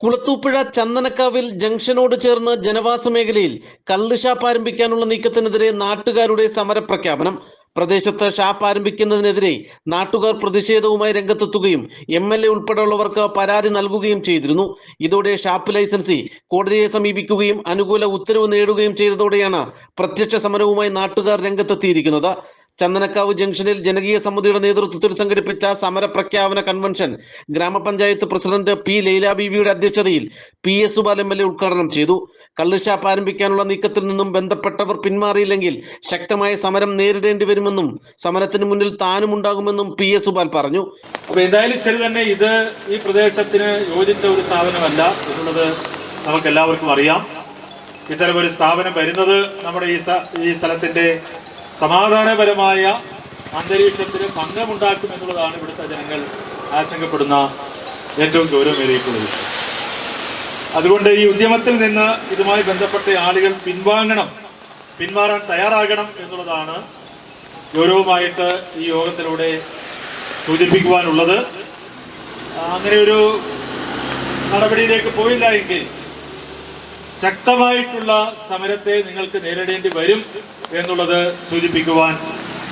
കുളത്തൂപ്പുഴ ചന്ദനക്കാവിൽ ജംഗ്ഷനോട് ചേർന്ന് ജനവാസ മേഖലയിൽ കള്ള് ഷാപ്പ് ആരംഭിക്കാനുള്ള നീക്കത്തിനെതിരെ നാട്ടുകാരുടെ സമരപ്രഖ്യാപനം. പ്രദേശത്ത് ഷാപ്പ് ആരംഭിക്കുന്നതിനെതിരെ നാട്ടുകാർ പ്രതിഷേധവുമായി രംഗത്തെത്തുകയും എം എൽ എ ഉൾപ്പെടെയുള്ളവർക്ക് പരാതി നൽകുകയും ചെയ്തിരുന്നു. ഇതോടെ ഷാപ്പ് ലൈസൻസി കോടതിയെ സമീപിക്കുകയും അനുകൂല ഉത്തരവ് നേടുകയും ചെയ്തതോടെയാണ് പ്രത്യക്ഷ സമരവുമായി നാട്ടുകാർ രംഗത്തെത്തിയിരിക്കുന്നത്. ചന്ദനക്കാവ് ജംഗ്ഷനിൽ ജനകീയ സമിതിയുടെ നേതൃത്വത്തിൽ സംഘടിപ്പിച്ച സമര പ്രഖ്യാപന കൺവെൻഷൻ ഗ്രാമപഞ്ചായത്ത് പ്രസിഡന്റ് പി ലൈല ബീവിയുടെ അധ്യക്ഷതയിൽ P S Subal M L A ഉദ്ഘാടനം ചെയ്തു. കള്ളുഷാപ്പ് ആരംഭിക്കാനുള്ള നീക്കത്തിൽ നിന്നും ബന്ധപ്പെട്ടവർ പിന്മാറിയില്ലെങ്കിൽ ശക്തമായ സമരം നേരിടേണ്ടി വരുമെന്നും സമരത്തിന് മുന്നിൽ താനും ഉണ്ടാകുമെന്നും പി എസ് സുബാൽ പറഞ്ഞു. അപ്പൊ എന്തായാലും ശരി തന്നെ ഇത് ഈ പ്രദേശത്തിന് യോജിച്ച ഒരു സ്ഥാപനമല്ല എന്നുള്ളത് നമുക്ക് എല്ലാവർക്കും അറിയാം. ഇത്തരം ഒരു സ്ഥാപനം വരുന്നത് നമ്മുടെ ഈ ഈ സ്ഥലത്തിന്റെ സമാധാനപരമായ അന്തരീക്ഷത്തിന് ഭംഗമുണ്ടാക്കും എന്നുള്ളതാണ് ഇവിടുത്തെ ജനങ്ങൾ ആശങ്കപ്പെടുന്ന ഏറ്റവും ഗൗരവമേറിയിട്ടുള്ളത്. അതുകൊണ്ട് ഈ ഉദ്യമത്തിൽ നിന്ന് ഇതുമായി ബന്ധപ്പെട്ട ആളുകൾ പിൻവാങ്ങണം പിന്മാറാൻ തയ്യാറാകണം എന്നുള്ളതാണ് ഗൗരവമായിട്ട് ഈ യോഗത്തിലൂടെ സൂചിപ്പിക്കുവാനുള്ളത്. അങ്ങനെ ഒരു നടപടിയിലേക്ക് പോയില്ല എങ്കിൽ ശക്തമായിട്ടുള്ള സമരത്തെ നിങ്ങൾക്ക് നേരിടേണ്ടി വരും. എന്നുള്ളത് സൂചിപ്പിക്കുവാൻ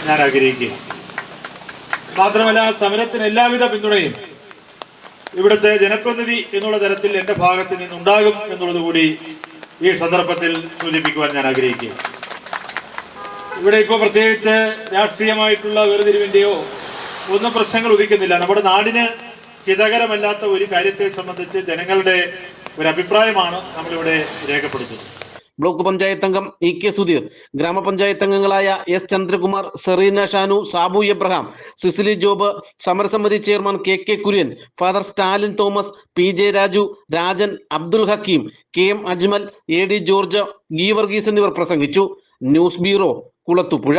ഞാൻ ആഗ്രഹിക്കുക മാത്രമല്ല സമരത്തിന് എല്ലാവിധ പിന്തുണയും ഇവിടുത്തെ ജനപ്രതിനിധി എന്നുള്ള തരത്തിൽ എന്റെ ഭാഗത്ത് നിന്നുണ്ടാകും എന്നുള്ളത് കൂടി ഈ സന്ദർഭത്തിൽ സൂചിപ്പിക്കുവാൻ ഞാൻ ആഗ്രഹിക്കുക ഇവിടെ ഇപ്പോൾ പ്രത്യേകിച്ച് രാഷ്ട്രീയമായിട്ടുള്ള വേർതിരിവിന്റെയോ ഒന്നും പ്രശ്നങ്ങൾ ഉദിക്കുന്നില്ല. നമ്മുടെ നാടിന് ഹിതകരമല്ലാത്ത ഒരു കാര്യത്തെ സംബന്ധിച്ച് ജനങ്ങളുടെ ഒരു അഭിപ്രായമാണ് നമ്മളിവിടെ രേഖപ്പെടുത്തുന്നത്. ബ്ലോക്ക് പഞ്ചായത്ത് അംഗം ഇ കെ സുധീർ ഗ്രാമപഞ്ചായത്ത് അംഗങ്ങളായ എസ് ചന്ദ്രകുമാർ സെറീന ഷാനു സാബു എബ്രഹാം സിസിലി ജോബ് സമരസമിതി chairman K K Kurian father Stalin Thomas P J Raju Rajan Abdul Hakeem K M Ajmal A D George Geevarghese എന്നിവർ പ്രസംഗിച്ചു. News bureau Kulathupuzha.